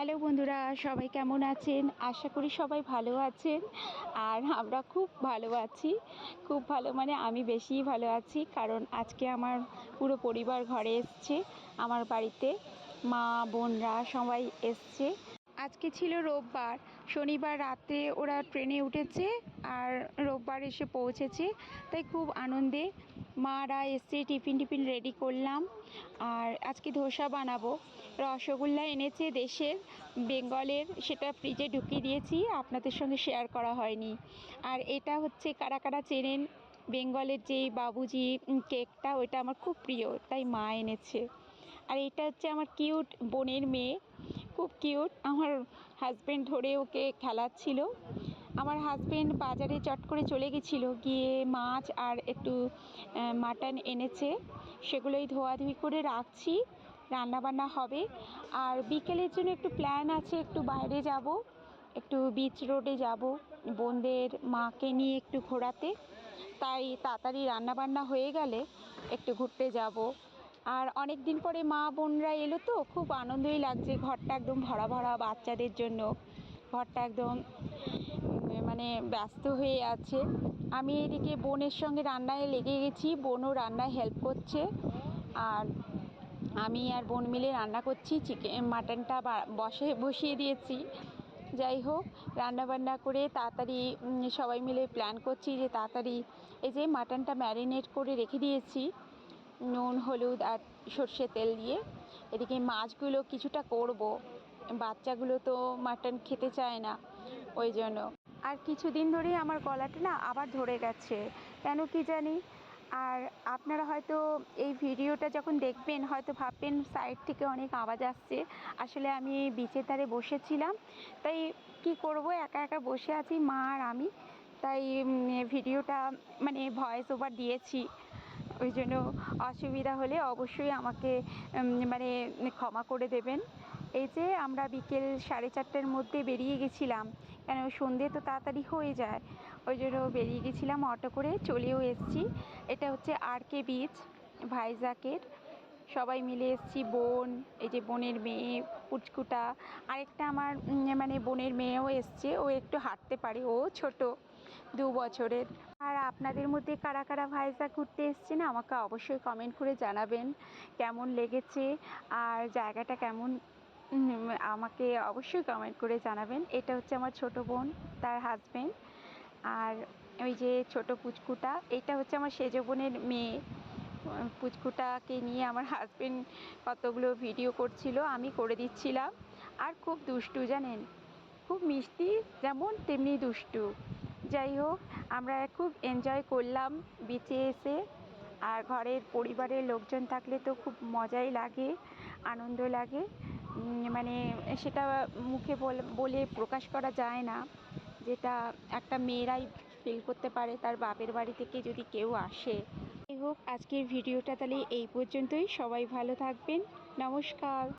Hello বন্ধুরা, সবাই কেমন আছেন? আশা করি সবাই ভালো আছেন। আর আমরা খুব ভালো আছি। খুব ভালো মানে আমি বেশি ভালো আছি, কারণ আজকে আমার পুরো পরিবার ঘরে এসছে। আমার বাড়িতে মা, বোনরা সবাই এসছে। আজকে ছিল রোববার। শনিবার রাতে ওরা ট্রেনে উঠেছে আর রোববার এসে পৌঁছেছে। তাই খুব আনন্দে মারা এসে টিফিন টিফিন রেডি করলাম আর আজকে ধোসা বানাবো। রসগোল্লা এনেছে দেশের, বেঙ্গলের, সেটা ফ্রিজে ঢুকিয়ে দিয়েছি, আপনাদের সঙ্গে শেয়ার করা হয়নি। আর এটা হচ্ছে কারা কারা চেনেন, বেঙ্গলের যেই বাবুজি কেকটা ওইটা আমার খুব প্রিয়, তাই মা এনেছে। আর এটা হচ্ছে আমার কিউট বোনের মেয়ে খুব কিউট। আমার হাজব্যান্ড ধরে ওকে খেলাচ্ছিল। আমার হাজব্যান্ড বাজারে চট করে চলে গেছিল। গিয়ে মাছ আর একটু মাটন এনেছে। সেগুলোই ধোয়াধুয়ি করে রাখছি। রান্নাবান্না হবে। আর বিকেলের জন্য একটু প্ল্যান আছে, একটু বাইরে যাব। একটু বিচ রোডে যাব। বোনদের মাকে নিয়ে একটু ঘোরাতে। তাই তাড়াতাড়ি রান্নাবান্না হয়ে গেলে একটু ঘুরতে যাব। আর অনেক দিন পরে মা বোনরা এলো তো, খুব আনন্দই লাগছে ঘরটা একদম ভরা ভরা বাচ্চাদের জন্য। ঘরটা একদম মানে ব্যস্ত হয়ে আছে। আমি এদিকে বোনের সঙ্গে রান্নায় লেগে গেছি, বোনও রান্নায় হেল্প করছে। আর আমি আর বোন মিলে রান্না করছি চিকেন মাটনটা বসে, বসিয়ে দিয়েছি। যাই হোক, রান্নাবান্না করে তাড়াতাড়ি সবাই মিলে প্ল্যান করছি যে তাড়াতাড়ি এই যে মাটনটা ম্যারিনেট করে রেখে দিয়েছি। নুন, হলুদ আর সর্ষে তেল দিয়ে। এদিকে মাছগুলো কিছুটা করব। বাচ্চাগুলো তো মাটন খেতে চায় না, ওই জন্য। আর কিছুদিন ধরেই আমার গলাটা না আবার ধরে গেছে, কেন কি জানি? আর আপনারা হয়তো এই ভিডিওটা যখন দেখবেন, হয়তো ভাববেন সাইড থেকে অনেক আওয়াজ আসছে। আসলে আমি বিচের ধারে বসেছিলাম, তাই কি করব? একা একা বসে আছি মা আর আমি। তাই ভিডিওটা মানে ভয়েস ওভার দিয়েছি। ওই জন্য অসুবিধা হলে অবশ্যই আমাকে মানে ক্ষমা করে দেবেন। এই যে আমরা বিকেল সাড়ে চারটের মধ্যে বেরিয়ে গেছিলাম, কেন সন্ধে তো তাড়াতাড়ি হয়ে যায়। ওই জন্য বেরিয়ে গেছিলাম অটো করে, চলেও এসেছি। এটা হচ্ছে আর কে বিচ, ভাইজাকের। সবাই মিলে এসেছি, বোন, এই যে বোনের মেয়ে, পুচকুটা। আরেকটা আমার মানে বোনের মেয়েও এসছে, ও একটু হাঁটতে পারে, ও ছোট। দু বছরের। আর আপনাদের মধ্যে কারা কারা ভাইজাগ ঘুরতে এসছে না আমাকে অবশ্যই কমেন্ট করে জানাবেন কেমন লেগেছে আর জায়গাটা কেমন। আমাকে অবশ্যই কমেন্ট করে জানাবেন। এটা হচ্ছে আমার ছোট বোন, তার হাজবেন্ড আর ওই যে ছোট পুচকুটা, এটা হচ্ছে আমার সেজ বোনের মেয়ে। পুচকুটাকে নিয়ে আমার হাজবেন্ড কতগুলো ভিডিও করছিল, আমি করে দিচ্ছিলাম। আর খুব দুষ্টু জানেন? খুব মিষ্টি, যেমন তেমনি দুষ্টু। যাই হোক আমরা খুব এনজয় করলাম বিচে এসে। আর ঘরের পরিবারের লোকজন থাকলে তো খুব মজাই লাগে, আনন্দ লাগে। মানে সেটা মুখে বল- বলে প্রকাশ করা যায় না। যেটা একটা মেয়েরাই ফিল করতে পারে, তার বাপের বাড়ি থেকে যদি কেউ আসে। যাই হোক আজকের ভিডিওটা তাহলে এই পর্যন্তই। সবাই ভালো থাকবেন। নমস্কার।